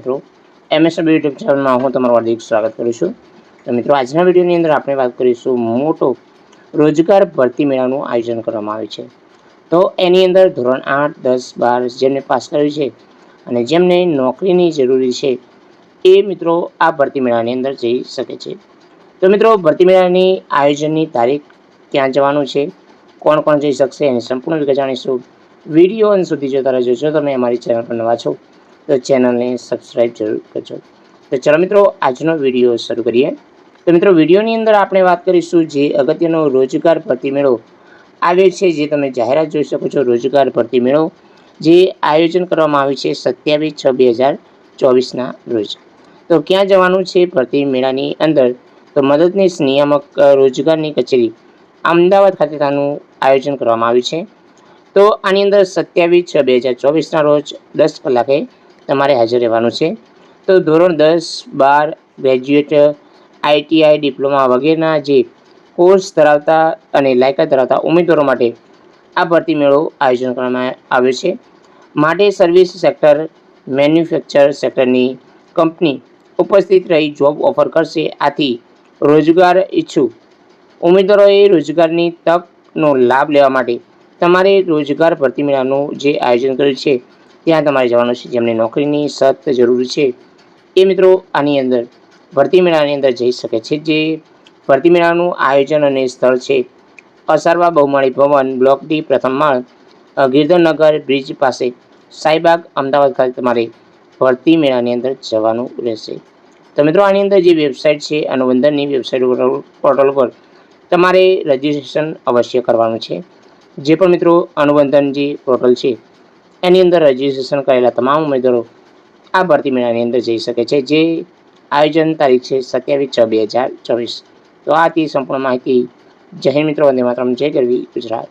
મિત્રો MSB YouTube ચેનલમાં હું તમારું હાર્દિક સ્વાગત કરું છું. તો મિત્રો, આજના વિડીયોની અંદર આપણે વાત કરીશું મોટો રોજગાર ભરતી મેળાનું આયોજન કરવામાં આવે છે. તો એની અંદર ધોરણ આઠ, દસ, બાર જેમને પાસ કર્યું છે અને જેમને નોકરીની જરૂરી છે, એ મિત્રો આ ભરતી મેળાની અંદર જઈ શકે છે. તો મિત્રો, ભરતી મેળાની આયોજનની તારીખ ક્યાં જવાનું છે, કોણ કોણ જઈ શકશે, એની સંપૂર્ણ વિગત જાણીશું. વીડિયો અંત સુધી જોતા રહેજો. જો તમે અમારી ચેનલ પર નવા છો તો ચેનલને સબસ્ક્રાઈબ જરૂર કરજો. તો ચાલો મિત્રો, આજનો વીડિયો શરૂ કરીએ. તો મિત્રો, વિડીયોની અંદર આપણે વાત કરીશું જે અગત્યનો રોજગાર ભરતી મેળો આવ્યો છે, જે તમે જાહેરાત જોઈ શકો છો, રોજગાર ભરતી મેળો જે આયોજન કરવામાં આવ્યું છે સત્યાવીસ છ બે હજાર ચોવીસના રોજ. તો ક્યાં જવાનું છે ભરતી મેળાની અંદર? તો મદદનીશ નિયામક રોજગારની કચેરી, અમદાવાદ ખાતે તેનું આયોજન કરવામાં આવ્યું છે. તો આની અંદર સત્યાવીસ છ બે હજાર ચોવીસના રોજ દસ કલાકે તમારે હાજર રહેવાનું છે. તો ધોરણ દસ બાર ગ્રેજ્યુએટ આઈટીઆઈ ડિપ્લોમા વગેરેના જે કોર્સ ધરાવતા અને લાયકાત ધરાવતા ઉમેદવારો માટે આ ભરતી મેળો આયોજન કરવામાં આવ્યો છે. માટે સર્વિસ સેક્ટર મેન્યુફેક્ચર સેક્ટરની કંપની ઉપસ્થિત રહી જોબ ઓફર કરશે. આથી રોજગાર ઈચ્છુક ઉમેદવારોએ રોજગારની તકનો લાભ લેવા માટે તમારે રોજગાર ભરતી મેળાનું જે આયોજન કર્યું છે ત્યાં તમારે જવાનું છે. જેમને નોકરીની સખ્ત જરૂર છે. એ મિત્રો આની અંદર ભરતી મેળાની અંદર જઈ શકે છે. જે ભરતી મેળાનું આયોજન અને સ્થળ છે. અસારવા બહુમાળી ભવન, બ્લોક ડી, પ્રથમ માળ ગિરધરનગર બ્રિજ પાસે સાઈબાગ અમદાવાદ ખાતે તમારે ભરતી મેળાની અંદર જવાનું રહેશે. તો મિત્રો, આની અંદર જે વેબસાઇટ છે, અનુબંધનની વેબસાઇટ પોર્ટલ પર તમારે રજિસ્ટ્રેશન અવશ્ય કરવાનું છે. જે પણ મિત્રો અનુબંધન જે પોર્ટલ છે એની અંદર રજિસ્ટ્રેશન કરેલા તમામ ઉમેદવારો આ ભરતી મેળાની અંદર જઈ શકે છે. જે આયોજન તારીખ છે સત્યાવીસ છ બે હજાર ચોવીસ. તો આથી સંપૂર્ણ માહિતી. જય મિત્રો, વંદે માત્રમ, જય ગરવી ગુજરાત.